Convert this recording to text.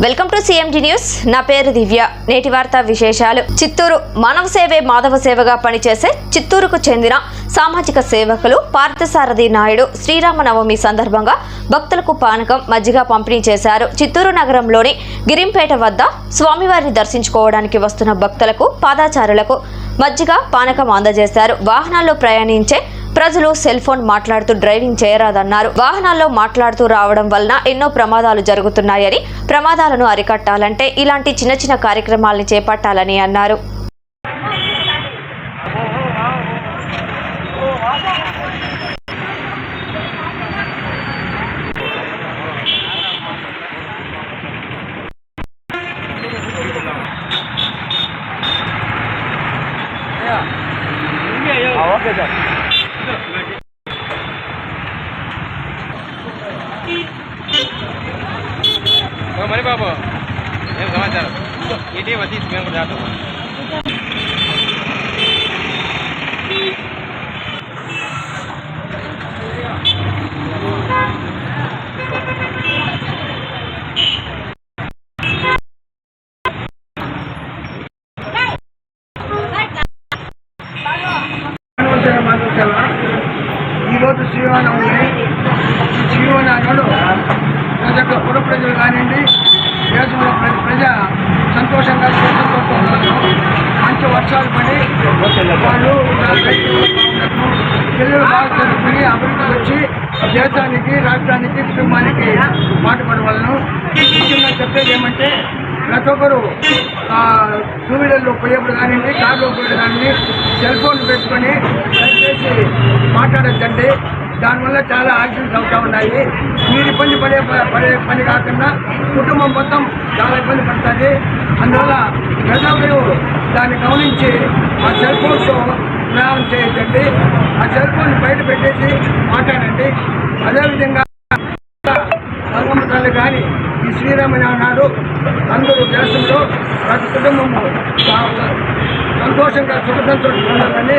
Welcome to CMD news. నా పేరు దివ్య. నేటి వార్త విశేషాలు. చిత్తూరు మానవ సేవే మాధవ సేవగా పనిచేసే చిత్తూరుకు చెందిన సామాజిక సేవకులు పార్థసారథి నాయుడు శ్రీరామనవమి సందర్భంగా భక్తులకు పానకం మజ్జిగ పంపిణీ చేశారు. చిత్తూరు నగరంలోని గిరింపేట వద్ద స్వామివారిని దర్శించుకోవడానికి వస్తున్న భక్తులకు పాదాచారులకు మజ్జిగ పానకం అందజేశారు. వాహనాల్లో ప్రయాణించే ప్రజలు సెల్ ఫోన్ మాట్లాడుతూ డ్రైవింగ్ చేయరాదన్నారు వాహనాల్లో మాట్లాడుతూ రావడం వలన ఎన్నో ప్రమాదాలు జరుగుతున్నాయని ప్రమాదాలను అరికట్టాలంటే ఇలాంటి చిన్న చిన్న కార్యక్రమాల్ని చేపట్టాలని అన్నారు Yeah. మరి ఏం సమాచారం? ఇటీ వచ్చి మేము కూడా చేస్తాం మానవసేవ మానవసేవ ఈరోజు శ్రీవానవుని శ్రీవానాడు ప్రజలకు పుర ప్రజలు కానివ్వండి దేశంలో ప్రతి ప్రజ సంతోషంగా సుఖంతో ఉన్నారు మంచి వర్షాలు పడి వాళ్ళు రైతులు పిల్లలు బాగా చదువుకుని అభివృద్ధి వచ్చి దేశానికి రాష్ట్రానికి కుటుంబానికి పాటుపడవలను. ముఖ్యంగా చెప్పేది ఏమంటే ప్రతి ఒక్కరు టూ వీలర్లో పోయేప్పుడు కానివ్వండి కార్లో పోయేప్పుడు కానివ్వండి సెల్ ఫోన్ పెట్టుకొని దయచేసి మాట్లాడద్దండి. దానివల్ల చాలా యాక్సిడెంట్స్ అవుతూ ఉన్నాయి. మీరు ఇబ్బంది పడే పడే పని కాకుండా కుటుంబం మొత్తం చాలా ఇబ్బంది పడుతుంది. అందువల్ల ప్రజలు దాన్ని గమనించి ఆ సెల్ ఫోన్తో ప్రయాణం చేయొద్దండి ఆ సెల్ ఫోన్ బయట పెట్టేసి మాట్లాడండి. అదేవిధంగా సంగమ తల్లి కానీ ఈ శ్రీరామని నాడు అందరూ దేశంలో ప్రతి కుటుంబము సంతోషంగా సుఖ ఉండాలని